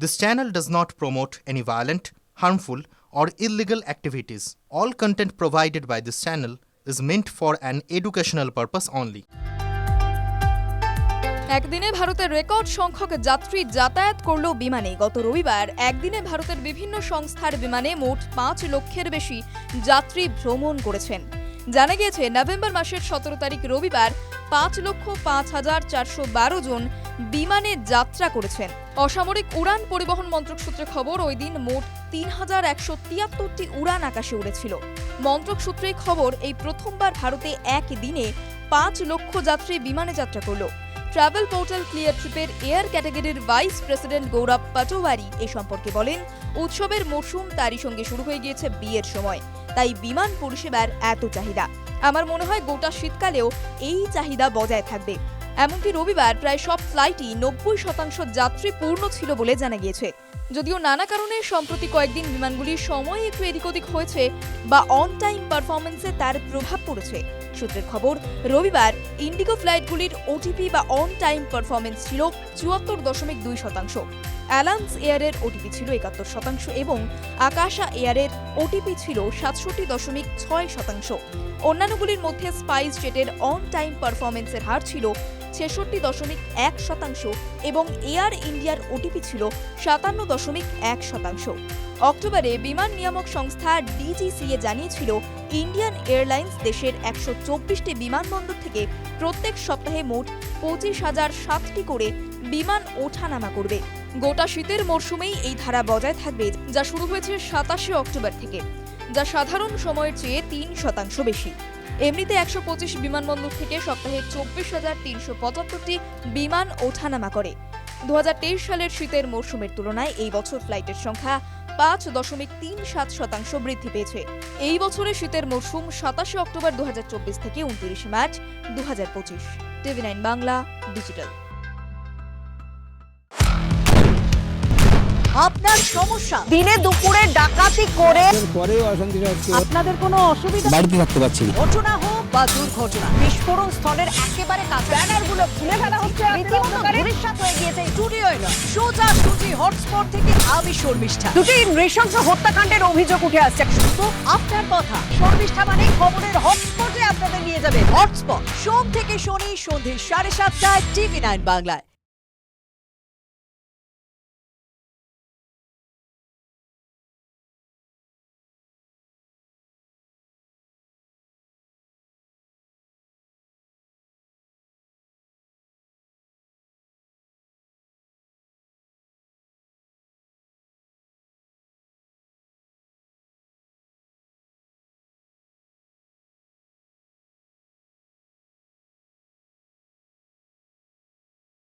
This channel does not promote any violent, harmful, or illegal activities. All content provided by this channel is meant for an educational purpose only. একদিনে ভারতের record সংখ্যক যাত্রী যাতায়াত করল বিমানে গত রবিবার একদিনে ভারতের বিভিন্ন সংস্থার বিমানে মোট পাঁচ লক্ষের বেশি যাত্রী ভ্রমণ করেছেন জানা গিয়েছে, নভেম্বর মাসের সতেরো তারিখ রবিবার পাঁচ লক্ষ পাঁচ হাজার চারশো বারো জন বিমানে যাত্রা করেছেন। অসামরিক উড়ান পরিবহন মন্ত্রক সূত্রে খবর, ওই দিন মোট তিন হাজার একশো তিয়াত্তরটি উড়ান আকাশে উড়েছিল। মন্ত্রক সূত্রে খবর, এই প্রথমবার ভারতে এক দিনে পাঁচ লক্ষ যাত্রী বিমানে যাত্রা করল। ট্রাভেল পোর্টাল ক্লিয়ার ট্রিপের এয়ার ক্যাটাগরির ভাইস প্রেসিডেন্ট গৌরব পাটোয়ারি এ সম্পর্কে বলেন, উৎসবের মরশুম তারই সঙ্গে শুরু হয়ে গিয়েছে বিয়ের সময়, তাই বিমান পরিষেবার এত চাহিদা। আমার মনে হয় গোটা শীতকালেও এই চাহিদা বজায় থাকবে। এমনকি রবিবার প্রায় সব ফ্লাইটই নব্বই শতাংশ যাত্রী পূর্ণ ছিল বলে জানা গিয়েছে। যদিও নানা কারণে সম্প্রতি কয়েকদিন বিমানগুলির সময় একটু এদিক ওদিক হয়েছে বা অন টাইম পারফরমেন্সে তার প্রভাব পড়েছে। সূত্রের খবর, রবিবার ইন্ডিগো ফ্লাইটগুলির ওটিপি বা অন টাইম পারফরমেন্স ছিল চুয়াত্তর দশমিক দুই শতাংশ। অ্যালান্স এয়ারের ওটিপি ছিল একাত্তর শতাংশ এবং আকাশা এয়ারের ওটিপি ছিল সাতষট্টি দশমিক ছয় শতাংশ। অন্যান্যগুলির মধ্যে স্পাইস জেটের অন টাইম পারফরমেন্সের হার ছিল ছেষট্টি দশমিক এক শতাংশ এবং এয়ার ইন্ডিয়ার ওটিপি ছিল সাতান্ন দশমিক এক শতাংশ। অক্টোবরে বিমান নিয়ামক সংস্থা ডিজিসিএ জানিয়েছিল, ইন্ডিয়ান এয়ারলাইন্স দেশের একশো চব্বিশটি বিমানবন্দর থেকে প্রত্যেক সপ্তাহে মোট পঁচিশ হাজার সাতটি করে বিমান ওঠানামা করবে। গোটা শীতের মরশুমেই এই ধারা বজায় থাকবে, যা শুরু হয়েছে সাতাশে অক্টোবর থেকে, যা সাধারণ সময়ের চেয়ে তিন শতাংশ বেশি। এমনিতে একশো পঁচিশ বিমানবন্দর থেকে সপ্তাহে চব্বিশ হাজার তিনশো পঁচাত্তরটি বিমান ওঠানামা করে। দু হাজার তেইশ সালের শীতের মরশুমের তুলনায় এই বছর ফ্লাইটের সংখ্যা পাঁচ দশমিক তিন সাত শতাংশ বৃদ্ধি পেয়েছে। এই বছরের শীতের মরশুম সাতাশে অক্টোবর দু হাজার চব্বিশ থেকে উনত্রিশে মার্চ দু টিভি নাইন বাংলা, ডিজিটাল। আপনার সমস্যা। দিনে দুপুরে ডাকাতি করে পরেও অশান্তিটা হচ্ছে আপনাদের কোনো অসুবিধা? বাড়িতে থাকতে পারছি ঘটনা হোক বা দুর্ঘটনা বিস্ফোরণ স্থলের একেবারে কাছে। ব্যানারগুলো খুলে ফেলা হচ্ছে রীতিমতো ভবিষ্যৎ হয়ে গিয়েছে স্টুডিও নয় সোজা সুজি হটস্পট থেকে আমি শর্মিষ্ঠা। দুটি নৃশংস হত্যাকাণ্ডের অভিযোগ উঠে আসছে। শুধু আপনার কথা। শর্মিষ্ঠা মানে খবরের হটস্পটে আপনাদের নিয়ে যাবে। হটস্পট সোম থেকে শনি সন্ধে সাড়ে সাতটায় টিভি নাইন বাংলায়।